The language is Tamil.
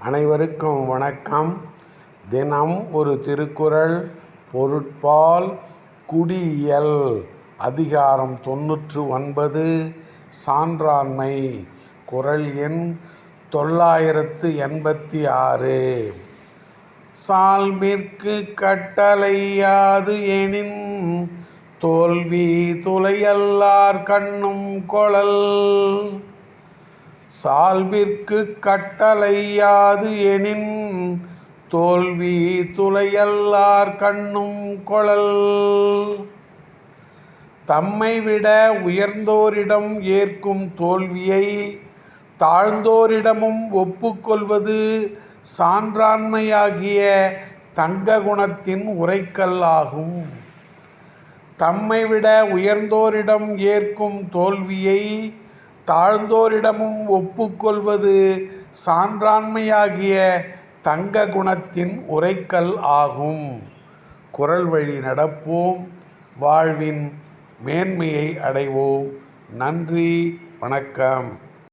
அனைவருக்கும் வணக்கம். தினம் ஒரு திருக்குறள் பொருட்பால் குடியியல் அதிகாரம் தொன்னூற்று ஒன்பது சான்றாண்மை குறள் எண் தொள்ளாயிரத்து எண்பத்தி ஆறு. சால்மிற்கு கட்டளையாது எனின் தோல்வி துளையல்லார் கண்ணும் குழல். சால்பிற்கு கட்டளையாது எனின் தோல்வி துளையல்லார் கண்ணும் கொளல் தம்மை விட உயர்ந்தோரிடம் ஏற்கும் தோல்வியை தாழ்ந்தோரிடமும் ஒப்புக்கொள்வது சான்றாண்மையாகிய தங்க குணத்தின் உரைக்கல்லாகும் தம்மை விட உயர்ந்தோரிடம் ஏற்கும் தோல்வியை தாழ்ந்தோரிடமும் ஒப்புக்கொள்வது சான்றாண்மையாகிய தங்க குணத்தின் உரைக்கல் ஆகும். குரல் வழி நடப்போம். வாழ்வின் மேன்மையை அடைவோம். நன்றி. வணக்கம்.